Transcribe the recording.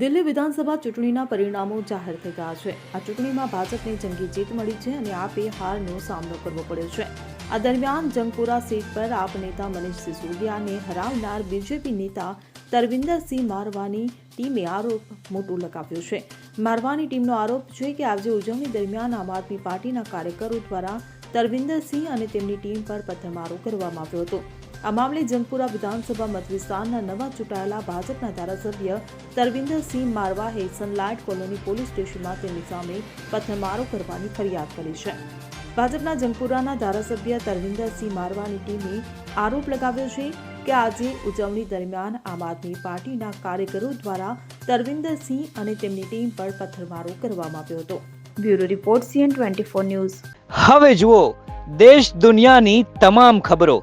દિલ્હી વિધાનસભા ચૂંટણીના પરિણામો જાહેર થઈ ગયા છે. આ ચૂંટણીમાં ભાજપને જંગી જીત મળી છે અને આપે હારનો સામનો કરવો પડ્યો છે. આ દરમિયાન જંગપુરા સીટ પર આપ નેતા મનીષ સિસોદિયાને હરાવનાર બીજેપી નેતા તરવિંદરસિંહ મારવાની ટીમે આરોપ મોટો લગાવ્યો છે. મારવાની ટીમનો આરોપ છે કે આજે ઉજવણી દરમિયાન આમ આદમી પાર્ટીના કાર્યકરો દ્વારા તરવિંદરસિંહ અને તેમની ટીમ પર પથ્થરમારો કરવામાં આવ્યો હતો. આ મામલે જંગપુરા વિધાનસભા મતવિસ્તારના નવા ચૂંટાયેલા ભાજપના ધારાસભ્ય તરવિંદરસિંહ મારવાહે સનલાઇટ કોલોની પોલીસ સ્ટેશનમાં તેમની સામે પથ્થરમારો કરવાની ફરિયાદ કરી છે. ભાજપના જંગપુરાના ધારાસભ્ય તરવિંદરસિંહ મારવાની ટીમે આરોપ લગાવ્યો છે કે આજે ઉજવણી દરમિયાન આમ આદમી પાર્ટીના કાર્યકરો દ્વારા તરવિંદરસિંહ અને તેમની ટીમ પર પથ્થરમારો કરવામાં આવ્યો હતો. Bureau report CN twenty news. હવે જુઓ, દેશ દુનિયાની તમામ ખબરો